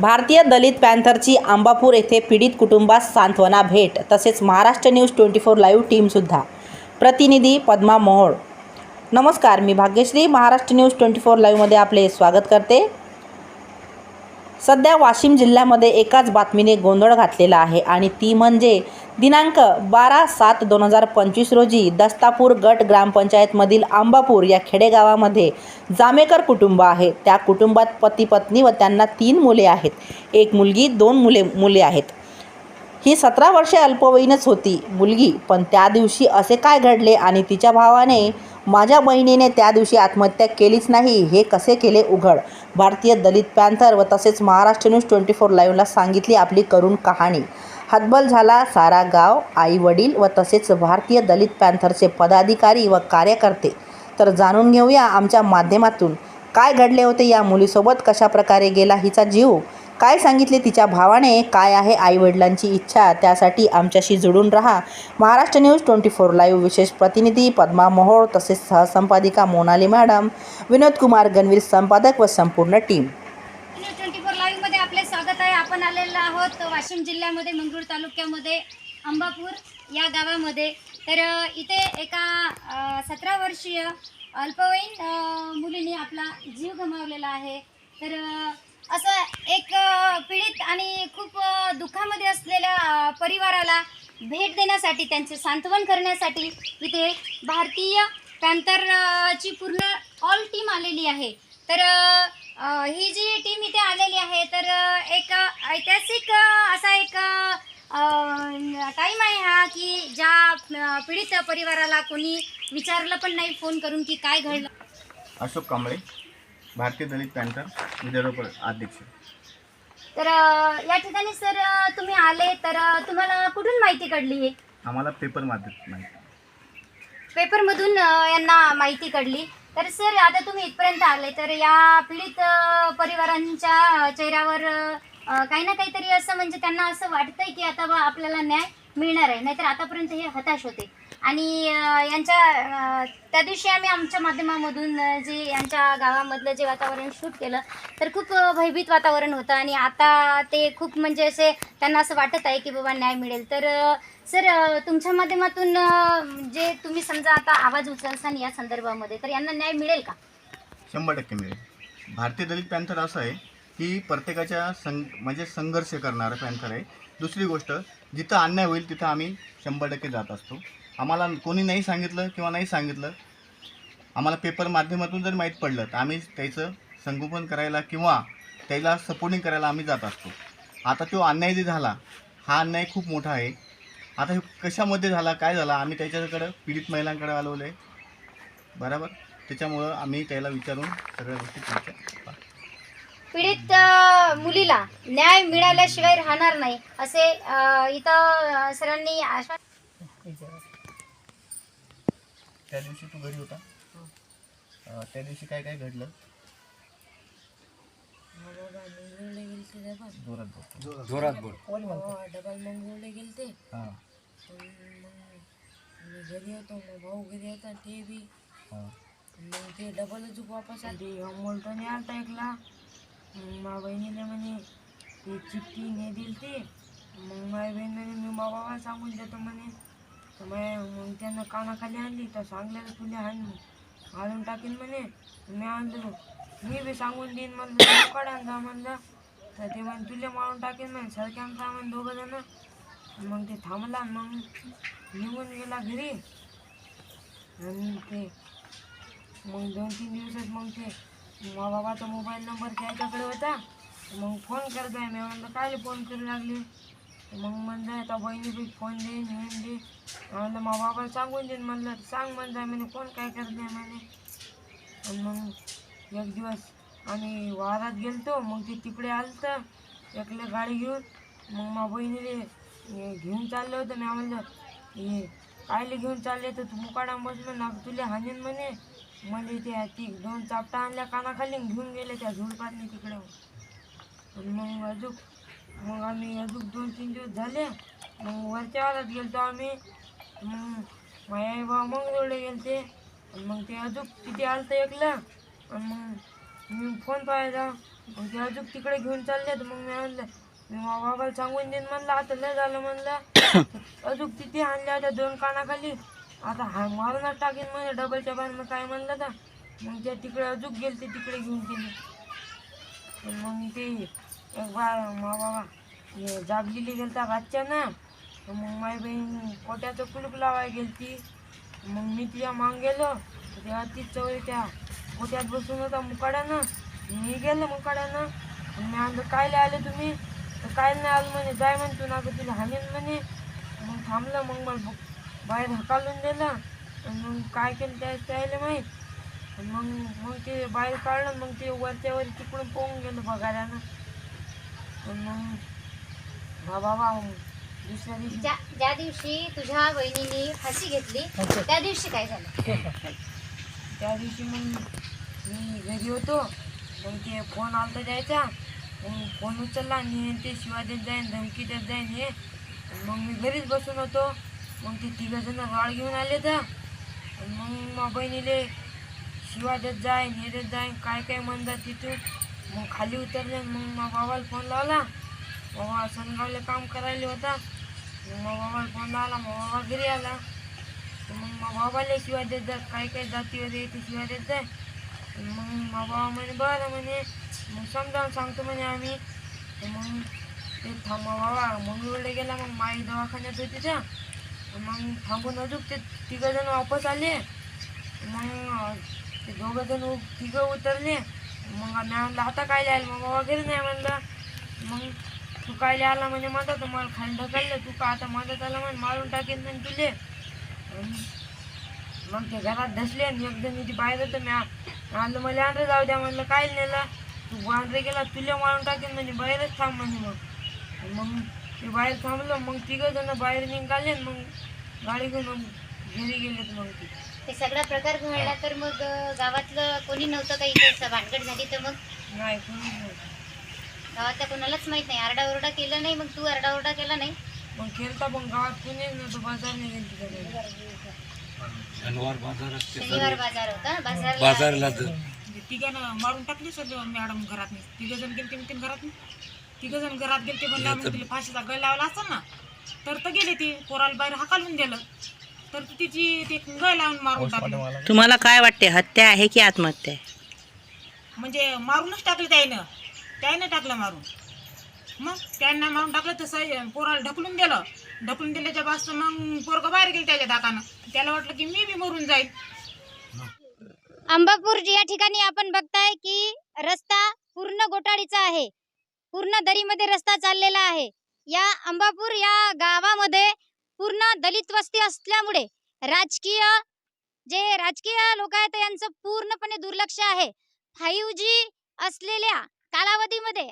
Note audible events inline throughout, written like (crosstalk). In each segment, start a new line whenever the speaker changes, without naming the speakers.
भारतीय दलित पॅन्थरची आंबापूर येथे पीडित कुटुंबास सांत्वना भेट तसेच Maharashtra news twenty four live टीमसुद्धा प्रतिनिधी पद्मा मोहोळ. नमस्कार मी Bhagyashree Maharashtra news twenty four लाईव्हमध्ये आपले स्वागत करते. सध्या वाशिम जिल्ह्यामध्ये एकाच बातमीने गोंधळ घातलेला आहे आणि ती म्हणजे दिनांक बारा सात दोन हजार पंचवीस रोजी दस्तापूर गट ग्रामपंचायतमधील आंबापूर या खेडेगावामध्ये जामेकर कुटुंब आहे. त्या कुटुंबात पती पत्नी व त्यांना तीन मुले आहेत. एक मुलगी दोन मुले मुले आहेत. ही सतरा वर्षे अल्पवयीनच होती मुलगी पण त्या दिवशी असे काय घडले आणि तिच्या भावाने माझ्या बहिणीने त्या दिवशी आत्महत्या केलीच नाही हे कसे केले उघड? भारतीय दलित पॅन्थर व तसेच महाराष्ट्र न्यूज ट्वेंटी फोर लाईव्हला सांगितली आपली करुण कहाणी. हतबल झाला. सारा गाव आई वडील व तसेच भारतीय दलित पॅन्थरचे पदाधिकारी व कार्यकर्ते. तर जाणून घेऊया आमच्या माध्यमातून. काय घडले होते या मुलीसोबत? कशा प्रकारे गेला हिचा जीव? काय सांगितले तिच्या भावाने? काय आहे आईवडिलांची इच्छा? त्यासाठी आमच्याशी जुळून राहा. Maharashtra news twenty four live विशेष प्रतिनिधी पद्मा मोहोळ तसेच सहसंपादिका मोनाली मॅडम विनोद कुमार गणवीर संपादक व संपूर्ण टीम
न्यूज ट्वेंटी फोर लाईव्हमध्ये आपले स्वागत आहे आपण आलेलो आहोत वाशिम जिल्ह्यामध्ये मंगरूळ तालुक्यामध्ये अंबापूर या गावामध्ये. तर इथे एका सतरा वर्षीय अल्पवयीन मुलीने आपला जीव गमावलेला आहे. तर असं एक पीडित आणि खूप दुःखामध्ये असलेल्या परिवाराला भेट देण्यासाठी त्यांचे सांत्वन करण्यासाठी इथे भारतीय पॅन्थरची पूर्ण ऑल टीम आलेली आहे. तर ही जी टीम इथे आलेली आहे तर एक ऐतिहासिक असा एक टाईम आहे हा की ज्या पीडित परिवाराला कोणी विचारलं पण नाही फोन करून की काय घडलं.
अशोक कांबळे भारतीय दलित पॅन्थर विदर्भ अध्यक्ष.
तर या ठिकाणी सर तुम्ही आले तर तुम्हाला कुठून माहिती कळली
आम्हाला पेपर माध्यम माहिती.
पेपरमधून यांना माहिती कळली. तर सर आता तुम्ही इथपर्यंत आले तर या पीडित परिवारांच्या चेहऱ्यावर काही ना काहीतरी असं म्हणजे त्यांना असं वाटतंय की आता बा आपल्याला न्याय मिळणार आहे. नाहीतर आतापर्यंत हे हताश होते. आणि यांच्या त्या दिवशी आम्ही आमच्या माध्यमामधून जे यांच्या गावामधलं जे वातावरण शूट केलं तर खूप भयभीत वातावरण होतं. आणि आता ते खूप म्हणजे असे त्यांना असं वाटत आहे की बाबा न्याय मिळेल. तर सर तुमच्या माध्यमातून जे तुम्ही समजा आता आवाज उचलसान या संदर्भामध्ये तर यांना न्याय मिळेल का?
शंभर टक्के मिळेल. भारतीय दलित पॅन्थर असं आहे की प्रत्येकाच्या सं म्हणजे संघर्ष करणारं पॅन्थर आहे. दुसरी गोष्ट जिथं अन्याय होईल तिथं आम्ही शंभर टक्के जात असतो. आम्हाला कोणी नाही सांगितलं किंवा नाही सांगितलं आम्हाला पेपर माध्यमातून जर माहीत पडलं तर आम्ही त्याचं संगोपन करायला किंवा त्याला सपोर्टिंग करायला आम्ही जात असतो. आता तो अन्याय जे झाला हा अन्याय खूप मोठा आहे. आता हे कशामध्ये झाला काय झाला आम्ही त्याच्याकडं पीडित महिलांकडे आलवलं आहे बरोबर? त्याच्यामुळं आम्ही त्याला विचारून सगळ्या गोष्टी तुमच्या
पीडित मुलीला न्याय मिळाल्याशिवाय राहणार नाही असे इथं सरांनी आश्वासन
त्या दिवशी तू घरी होता? अं, त्या दिवशी काय काय घडलं? जोरात बोल.
जोरात. बोल.
डबल मंगळूरला गेलते.
हां.
पण मग मी घरी होतो मग भाऊ घरी होता ते बी.
हां.
मग ते डबल वापस आले. मोलटाने आलता ऐकला मग मा बहिणीने म्हणे ते चिठ्ठी ने दिली ते मग माझ्या बहिणीने मी मा बाबा सांगून देतो म्हणे. मग त्यानं कानाखाली आणली तर सांगल्यानं तुला हाण हाणून टाकीन म्हणे मी आणलो मी बी सांगून देईन म्हणलं काढा जा म्हणलं तर ते म्हणे तुला मारून टाकेन म्हणे सरक्यानं म्हणे दोघं जण. मग ते थांबला मग निघून गेला घरी. आणि ते मग दोन तीन दिवसात मग ते मा बाबाचा मोबाईल नंबर त्याच्याकडे होता. मग फोन करताय मी म्हणलं काय फोन करू लागले? मग म्हणलं आता बहिणी बी फोन दे नेऊन दे म्हणलं मा बाबा सांगून देईन म्हणलं सांग म्हणताय म्हणे कोण काय करत? नाही म्हणे. आणि मग एक दिवस आम्ही वारात गेलतो मग ते तिकडे आलतं एकलं गाडी घेऊन. मग मा बहिणीले घेऊन चाललं होतं. मी म्हणलं हे कायले घेऊन चालले तर तू मुकाडा बसलो ना तुला हानेन म्हणे. म्हणजे त्या ती दोन चापटा आणल्या कानाखाली घेऊन गेले त्या झुडपातनी तिकडे. आणि मग अजून मग आम्ही अजून दोन तीन दिवस झाले. मग वरच्या वादात गेलतो आम्ही. मग माझ्या आई बाबा मग गेलते. मग ते अजून तिथे आलतं एकलं. आणि मग मी फोन पाहायचा मग ते अजून तिकडे घेऊन चालले तर मग मी आणलं. मी बाबाला सांगून देईन म्हणलं. आता लय झालं म्हणलं. (coughs) अजून तिथे आणल्या होत्या दोन कानाखाली. आता हा मारूनच टाकेन म्हणजे डबलच्या बाहेर मग काय म्हणलं तर. मग त्या तिकडे अजून गेलते. ते तिकडे घेऊन गेले. मग ते एक बार मा बाबा हे जागलेली गेलता रातच्या मग माझी बहीण कोट्याचं कुलूप लावायला गेलती. मग मी तिच्या मांग गेलो. तेव्हा ती चवळी त्या कोट्यात बसून होता मुकाड्यानं. मी गेलो मुकाड्यानं. मी आणलं कायला आले तुम्ही? तर काय नाही आलं म्हणे. जाय म्हणे तू नागं तिला हाणेन म्हणे. मग थांबलं मग मला बाहेर हकालून दिलं. आणि मग काय केलं त्या त्याला माहीत? मग मग ते बाहेर काढलं. मग ते वरच्या वर तिकडून पोहून गेलं बघायला मग बाबा दुसऱ्या दिवशी
ज्या ज्या दिवशी तुझ्या बहिणीने फाशी घेतली त्या दिवशी काय झालं?
त्या दिवशी मग मी घरी होतो. मग ते फोन आलता द्यायचा मग फोन उचलला आणि ते शिवा देत जाईन धमकी देत जाईन हे. आणि मग मी घरीच बसून होतो. मग ते तिघं जण राळ घेऊन आले तर. मग मग बहिणीले शिवा देत जाईन हे देत जाईन काय काय म्हणतात तिथून? मग खाली उतरले मग मग बाबाला फोन लावला. बाबा सनगावला काम करायला होता. मग मग बाबाला फोन लावला मग बाबा घरी आला. मग मग बाबाला शिवाय देत जा काय काय जाती येते शिवाय देत जाय मग मग बाबा म्हणे बरं म्हणे. मग समजावून सांगतो म्हणे आम्ही. मग ते थांबा बाबा. मंगळवेळे गेला मग माई दवाखान्यात होती त्या. मग थांबून अजून ते तिघं जण वापस आले. मग ते दोघं जण उ- तिघं उतरले. मग आम्ही म्हणलं आता काय आलं मग बाबा? वगैरे नाही म्हणलं. मग तू काय आला म्हणजे म्हणता मला खाली ढकललं तू का आता मदत आला म्हणे मारून टाकेन म्हणे तुले. मग ते घरात धसले आणि एक ती बाहेर होतं. मी आणलं मला आणलं जाऊ द्या. म्हणलं काय नेलं? तू बांधरे गेला तुला मारून टाकेन म्हणजे बाहेरच थांब म्हणजे मग. मग ते बाहेर थांबलं. मग तिघं जण बाहेर निघाले मग गाडी घेऊन मग घरी गेलेत मग ते.
ते सगळा प्रकार घडला तर मग गावातलं कोणी नव्हतं काही इथे? भानगड झाली तर मग?
नाही
गावातल्या कोणालाच माहीत नाही. आरडाओरडा केलं नाही मग तू आरडाओरडा केला नाही?
मग खेळता पण गावात कोणीच नव्हतं. बाजार नाही गेली तिकडे
शनिवार बाजार असते
शनिवार बाजार होता? बाजार
बाजारला तर
तिघांना मारून टाकली सर मॅडम घरात तिघ जण गेलते म्हणते घरात तिघ जण घरात गेलते म्हणलं मग तिला फाशीचा गळ लावला असता ना? तर तर गेले ते. पोराला बाहेर हाकालून दिलं. तर ती तिची ते गळ लावून मारून टाकली.
तुम्हाला काय वाटते हत्या आहे की आत्महत्या आहे?
म्हणजे मारूनच टाकलं त्याईनं. त्याईनं टाकलं मारून. मग त्यांना मारून टाकलं तसं पोराला ढकलून दिलं. ढकलून दिल्याच्या पासून मग पोरगं बाहेर गेलं त्याच्या दातानं. त्याला वाटलं की मी बी मरून जाईल
अंबापूर या ठिकाणी आपण बघताय की रस्ता पूर्ण गोटाळीचा आहे. पूर्ण दरीमध्ये रस्ता चाललेला आहे. या अंबापूर या गावामध्ये पूर्ण दलित वस्ती असल्यामुळे राजकीय जे राजकीय लोक आहेत यांचं पूर्णपणे दुर्लक्ष आहे. फाईव्ह जी असलेल्या कालावधीमध्ये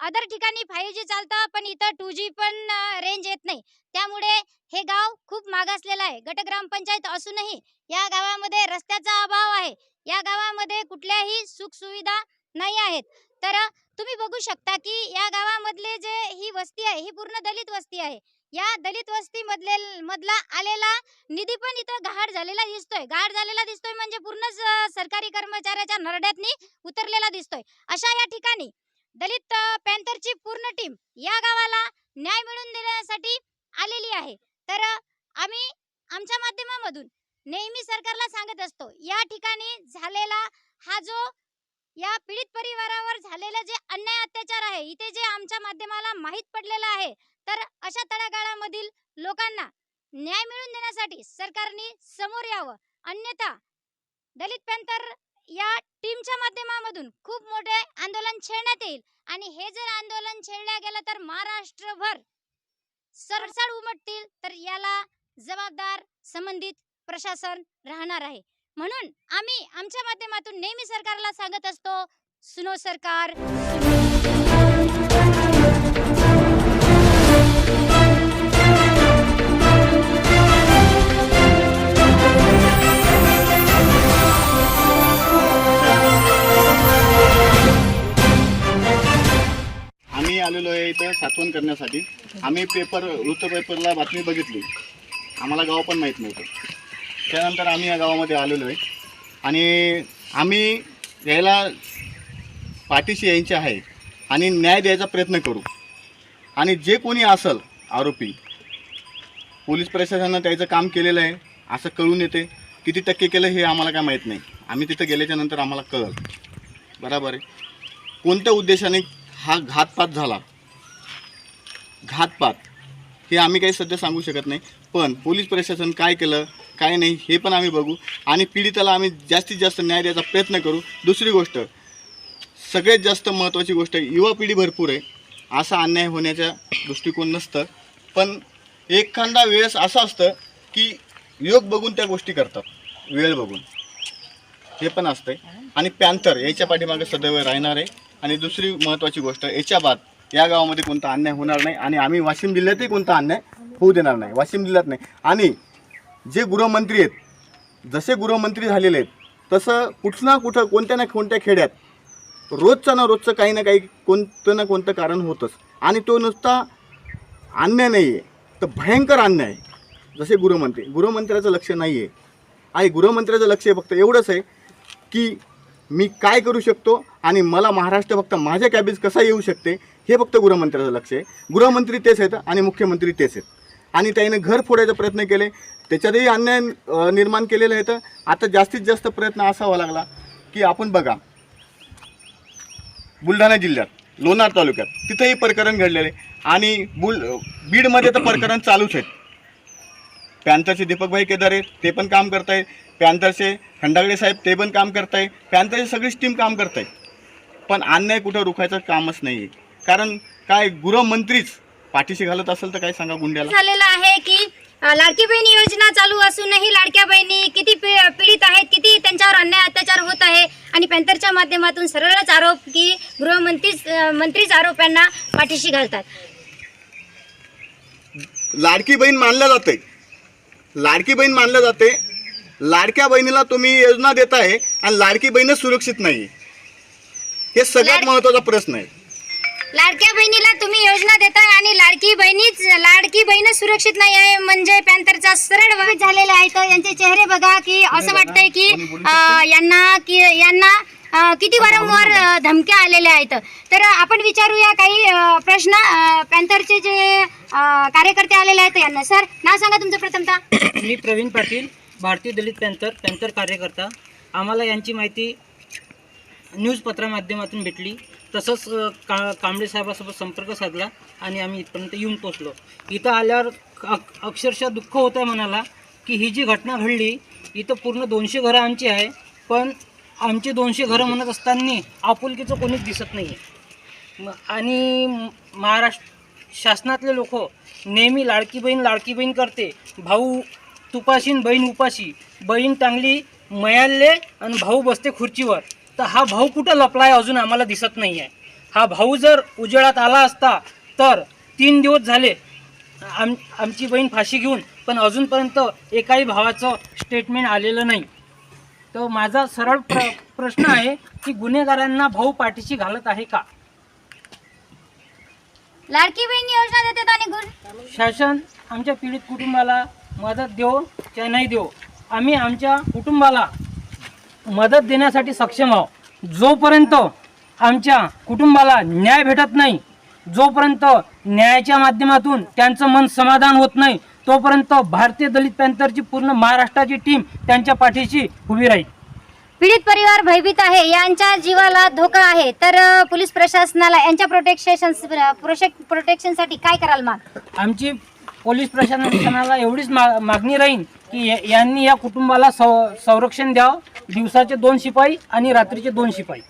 अदर ठिकाणी फाईव्ह जी चालतं पण इथं टू जी पण रेंज येत नाही. त्यामुळे हे गाव खूप मागासलेलं आहे. गट ग्रामपंचायत असूनही या गावामध्ये रस्त्याचा अभाव आहे. या गावामध्ये कुठल्याही सुखसुविधा नाही आहेत. तर तुम्ही बघू शकता की या गावामधले जे ही वस्ती आहे ही पूर्ण दलित वस्ती आहे. या दलित वस्ती मधले मधला आलेला निधी पण इथं गहाड झालेला दिसतोय. गहाड झालेला दिसतोय म्हणजे पूर्णच सरकारी कर्मचाऱ्याच्या नरड्यातनी उतरलेला दिसतोय. अशा या ठिकाणी दलित पॅन्थरची पूर्ण टीम या गावाला न्याय मिळवून देण्यासाठी आलेली आहे. तर आम्ही आमच्या माध्यमामधून नेहमी सरकारला सांगत असतो या ठिकाणी झालेला हा जो या पीडित परिवारावर झालेला जे अन्याय अत्याचार आहे इथे जे आमच्या माध्यमाला माहीत पडलेलं आहे तर अशा तळागाळामधील लोकांना न्याय मिळवून देण्यासाठी सरकारने समोर यावं. अन्यथा दलित पॅंथर या टीमच्या माध्यमामधून खूप मोठे आंदोलन छेडण्यात येईल. आणि हे जर आंदोलन छेडल्या गेलं तर महाराष्ट्रभर सरसड उमटतील. तर याला जबाबदार संबंधित प्रशासन राहणार आहे. म्हणून आम्ही आमच्या माध्यमातून नेहमी सरकारला सांगत असतो सुनो सरकार.
सुनो। आलेलो आहे इथं साठवण करण्यासाठी. आम्ही पेपर वृत्तपेपरला बातमी बघितली. आम्हाला गाव पण माहीत नव्हतं. त्यानंतर आम्ही या गावामध्ये आलेलो आहे. आणि आम्ही यायला पाठीशी यायचे आहे. आणि न्याय द्यायचा प्रयत्न करू. आणि जे कोणी असल आरोपी पोलीस प्रशासनानं त्याचं काम केलेलं आहे. असं कळून येते. किती टक्के केलं हे आम्हाला काय माहीत नाही. आम्ही तिथं गेल्याच्यानंतर आम्हाला कळलं. बरोबर आहे. कोणत्या उद्देशाने हा घातपात झाला. घातपात. हे आम्ही काही सध्या सांगू शकत नाही पण पोलीस प्रशासन काय केलं काय नाही हे पण आम्ही बघू आणि पीडिताला आम्ही जास्तीत जास्त न्याय द्यायचा प्रयत्न करू. दुसरी गोष्ट सगळ्यात जास्त महत्त्वाची गोष्ट आहे युवा पिढी भरपूर आहे. असा अन्याय होण्याचा दृष्टिकोन नसतं पण एखादा वेळेस असं असतं की योग बघून त्या गोष्टी करतात वेळ बघून. हे पण असतं आणि पॅन्थर याच्या पाठीमागे सदैव राहणार आहे. आणि दुसरी महत्त्वाची गोष्ट याच्या बाद या गावामध्ये कोणता अन्याय होणार नाही आणि आम्ही वाशिम जिल्ह्यातही कोणता अन्याय होऊ देणार नाही. वाशिम जिल्ह्यात नाही. आणि जे गृहमंत्री आहेत जसे गृहमंत्री झालेले आहेत तसं कुठं ना कुठं कोणत्या ना कोणत्या खेड्यात रोजचं ना रोजचं काही ना काही कोणतं ना कोणतं कारण होतंच. आणि तो नुसता अन्याय नाही आहे तर भयंकर अन्याय आहे. जसे गृहमंत्री गृहमंत्र्याचं लक्ष नाही आहे. आणि गृहमंत्र्याचं लक्ष फक्त एवढंच आहे की मी काय करू शकतो? आणि मला महाराष्ट्र फक्त माझ्या कॅबिज कसा येऊ शकते हे फक्त गृहमंत्र्याचं लक्ष आहे. गृहमंत्री तेच आहेत आणि मुख्यमंत्री तेच आहेत. आणि त्याने घर फोडायचा प्रयत्न केले त्याच्यातही अन्याय निर्माण केलेलं आहे तर आता जास्तीत जास्त प्रयत्न असा लागला की आपण बघा बुलढाणा जिल्ह्यात लोणार तालुक्यात तिथंही प्रकरण घडलेले आणि बुल बीडमध्ये तर प्रकरण चालूच आहेत. पॅन्थरचे दीपकभाई केदारे आहेत ते पण काम करताय पॅन्थरचे खंडागडे साहेब ते पण काम करताय पॅन्थरची सगळीच टीम काम करताय पण अन्याय कुठं रोखायचं कामच नाही आहे कारण काय गृहमंत्रीच पाठीशी घालत असेल तर काय सांगा गुंड्याला?
झालेलं आहे की अ, लाडकी बहीण योजना चालू असूनही लाडक्या बहिणी किती पी- पीडित आहेत किती त्यांच्यावर अन्याय अत्याचार होत आहे आणि पॅन्थरच्या माध्यमातून सरळच आरोप की गृहमंत्रीच अ, मंत्रीच आरोपांना पाठीशी घालतात.
लाडकी बहीण मानलं जाते लाडकी बहीण मानलं जाते लाडक्या बहिणीला तुम्ही योजना देताय आणि लाडकी बहीणच सुरक्षित नाही हे सगळ्यात
लाड-
महत्त्वाचा प्रश्न आहे.
लाडक्या बहिणीला तुम्ही योजना देताय आणि लाडकी बहिणीच लाडकी बहीणच सुरक्षित नाही आहे म्हणजे पॅन्थरचा सरळ वाद झालेला आहे. तर यांचे चेहरे बघा की असं वाटतंय की अ, यांना की यांना अ, किती वारंवार अ, धमक्या आलेल्या आहेत. तर आपण विचारूया काही अ, प्रश्न अ, पॅन्थरचे जे अ, कार्यकर्ते आलेले आहेत यांना. सर नाव सांगा तुमचं प्रथमतः.
मी प्रवीण पाटील भारतीय दलित पॅन्थर पॅन्थर कार्यकर्ता. आम्हाला यांची माहिती न्यूजपत्रा माध्यमातून भेटली. तसंच का कांबळे साहेबासोबत संपर्क साधला आणि आम्ही इथपर्यंत येऊन पोचलो इथं आल्यावर अक्षरशः दुःख होतं आहे मनाला की ही जी घटना घडली इथं पूर्ण दोनशे घरं आमची आहे पण आमचे दोनशे घरं म्हणत असताना आपुलकीचं कोणीच दिसत नाही आहे आणि महाराष्ट्र शासनातले लोक नेहमी लाडकी बहीण लाडकी बहीण करते. भाऊ तुपाशीन बहीण उपाशी. बहीण चांगली मयाल्ले आणि भाऊ बसते खुर्चीवर. तर हा भाऊ कुठं लपलाय अजून आम्हाला दिसत नाही आहे हा भाऊ जर उजेडात आला असता तर तीन दिवस झाले आम आमची बहीण फाशी घेऊन पण अजूनपर्यंत एकाही भावाचं स्टेटमेंट आलेलं नाही. तर माझा सरळ प्र प्रश्न आहे की गुन्हेगारांना भाऊ पाठीशी घालत आहे का?
लाडकी बहीण योजना देतात आणि गुण.
शासन आमच्या पीडित कुटुंबाला मदत देऊ किंवा नाही देऊ आम्ही आमच्या कुटुंबाला मदत देण्यासाठी सक्षम आहोत. जोपर्यंत आमच्या कुटुंबाला न्याय भेटत नाही जोपर्यंत न्यायाच्या माध्यमातून त्यांचं मन समाधान होत नाही तोपर्यंत भारतीय दलित पॅन्थरची पूर्ण महाराष्ट्राची टीम त्यांच्या पाठीशी उभी राहील.
पीडित परिवार भयभीत आहे यांच्या जीवाला धोका आहे. तर पोलीस प्रशासनाला यांच्या प्रोटेक्शन प्रोटेक्शनसाठी काय कराल मग?
आमची पोलीस प्रशासनाला एवढीच मा मागणी राहील की यांनी या कुटुंबाला सं संरक्षण द्यावं. दिवसाचे दोन शिपाई आणि रात्रीचे दोन शिपाई.